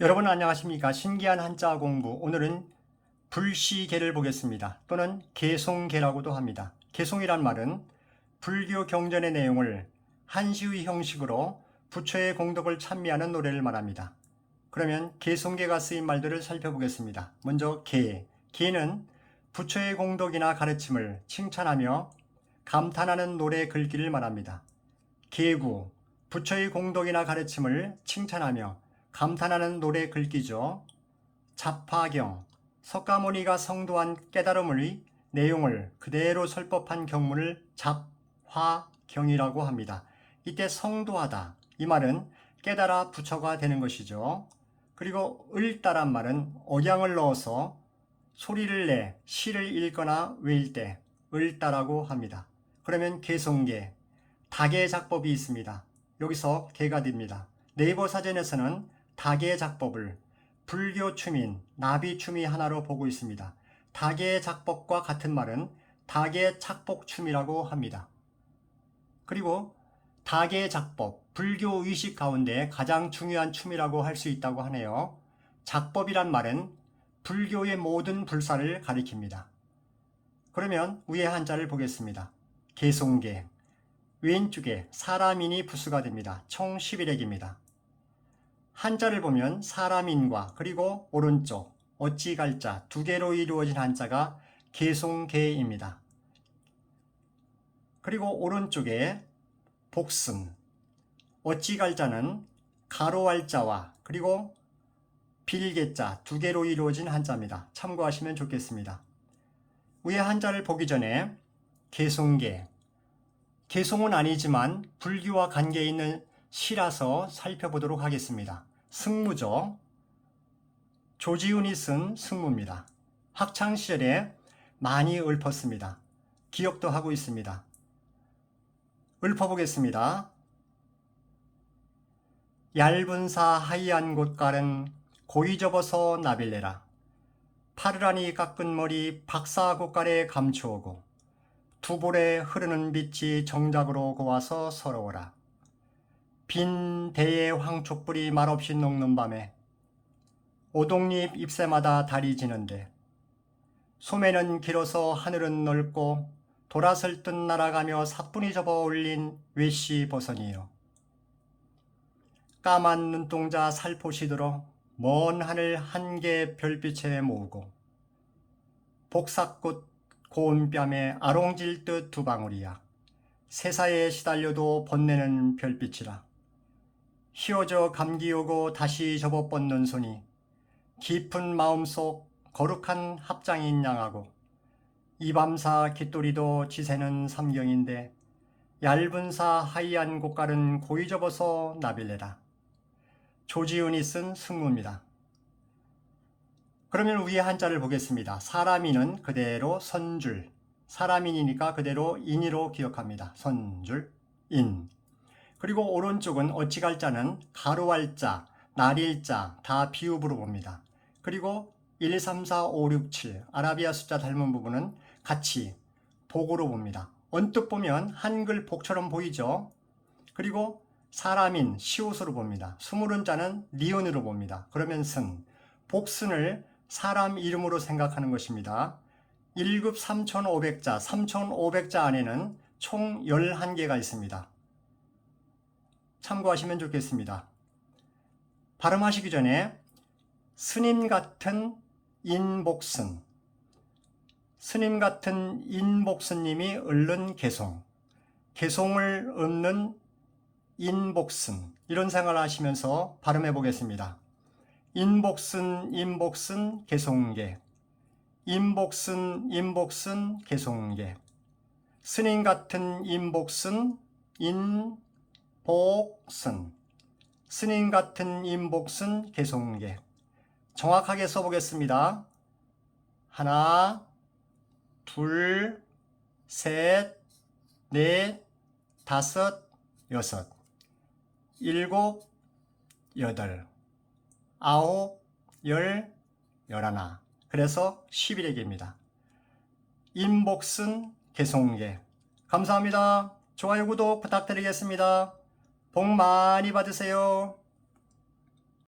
여러분 안녕하십니까? 신기한 한자 공부. 오늘은 불시계를 보겠습니다. 또는 개송계라고도 합니다. 개송이란 말은 불교 경전의 내용을 한시의 형식으로 부처의 공덕을 찬미하는 노래를 말합니다. 그러면 개송계가 쓰인 말들을 살펴보겠습니다. 먼저 개. 개는 부처의 공덕이나 가르침을 칭찬하며 감탄하는 노래 글귀를 말합니다. 개구. 부처의 공덕이나 가르침을 칭찬하며 감탄하는 노래 글귀죠. 자파경, 석가모니가 성도한 깨달음의 내용을 그대로 설법한 경문을 잡화경이라고 합니다. 이때 성도하다 이 말은 깨달아 부처가 되는 것이죠. 그리고 을다란 말은 억양을 넣어서 소리를 내 시를 읽거나 외일 때 을다라고 합니다. 그러면 개송계, 다계 작법이 있습니다. 여기서 개가 됩니다. 네이버 사전에서는 다계 작법을 불교 추민, 나비 추미 하나로 보고 있습니다. 다계 작법과 같은 말은 다계 착복 춤이라고 합니다. 그리고 다계 작법, 불교 의식 가운데 가장 중요한 춤이라고 할 수 있다고 하네요. 작법이란 말은 불교의 모든 불사를 가리킵니다. 그러면 위에 한자를 보겠습니다. 개송계, 왼쪽에 사람인이 부수가 됩니다. 총 11액입니다. 한자를 보면 사람인과 그리고 오른쪽 어찌 갈자 두 개로 이루어진 한자가 개송계입니다. 그리고 오른쪽에 복슨 어찌 갈자는 가로 알자와 그리고 빌개자 두 개로 이루어진 한자입니다. 참고하시면 좋겠습니다. 위에 한자를 보기 전에 개송계 개송은 아니지만 불교와 관계 있는 시라서 살펴보도록 하겠습니다. 승무죠. 조지훈이 쓴 승무입니다. 학창시절에 많이 읊었습니다. 기억도 하고 있습니다. 읊어보겠습니다. 얇은 사 하이한 곳가른 고이 접어서 나빌레라. 파르라니 깎은 머리 박사 곳가래 감추오고 두 볼에 흐르는 빛이 정작으로 고와서 서러워라. 빈 대의 황촉불이 말없이 녹는 밤에 오동잎 잎새마다 달이 지는데 소매는 길어서 하늘은 넓고 돌아설 듯 날아가며 사뿐히 접어 올린 외시 버선이요. 까만 눈동자 살포시 들어 먼 하늘 한 개 별빛에 모으고 복삭꽃 고운 뺨에 아롱질 듯 두 방울이야. 세사에 시달려도 번내는 별빛이라. 휘어져 감기 오고 다시 접어 뻗는 손이 깊은 마음속 거룩한 합장인 양하고 이밤사 깃돌이도 지새는 삼경인데 얇은 사 하이한 곳갈은 고이 접어서 나빌레라. 조지훈이 쓴 승무입니다. 그러면 위에 한자를 보겠습니다. 사람인은 그대로 선줄, 사람인이니까 그대로 인이로 기억합니다. 선줄, 인. 그리고 오른쪽은 어찌갈자는 가로할자, 날일자 다 비읍으로 봅니다. 그리고 1, 3, 4, 5, 6, 7 아라비아 숫자 닮은 부분은 같이 복으로 봅니다. 언뜻 보면 한글 복처럼 보이죠? 그리고 사람인 시옷으로 봅니다. 스물은 자는 니은으로 봅니다. 그러면 승, 복순을 사람 이름으로 생각하는 것입니다. 1급 3,500자, 3,500자 안에는 총 11개가 있습니다. 참고하시면 좋겠습니다. 발음하시기 전에 스님 같은 인복슨, 스님 같은 인복스님이 읊는 개송, 개송을 읊는 인복슨 이런 생각을 하시면서 발음해 보겠습니다. 인복슨 인복슨 개송계 인복슨 인복슨 개송계 스님 같은 인복슨 인 복슨 스님 같은 인복슨 개송계 정확하게 써보겠습니다. 하나 둘 셋, 넷, 다섯, 여섯, 일곱, 여덟, 아홉, 열, 열하나. 그래서 11액입니다. 인복슨 개송계. 감사합니다. 좋아요, 구독 부탁드리겠습니다. 복 많이 받으세요.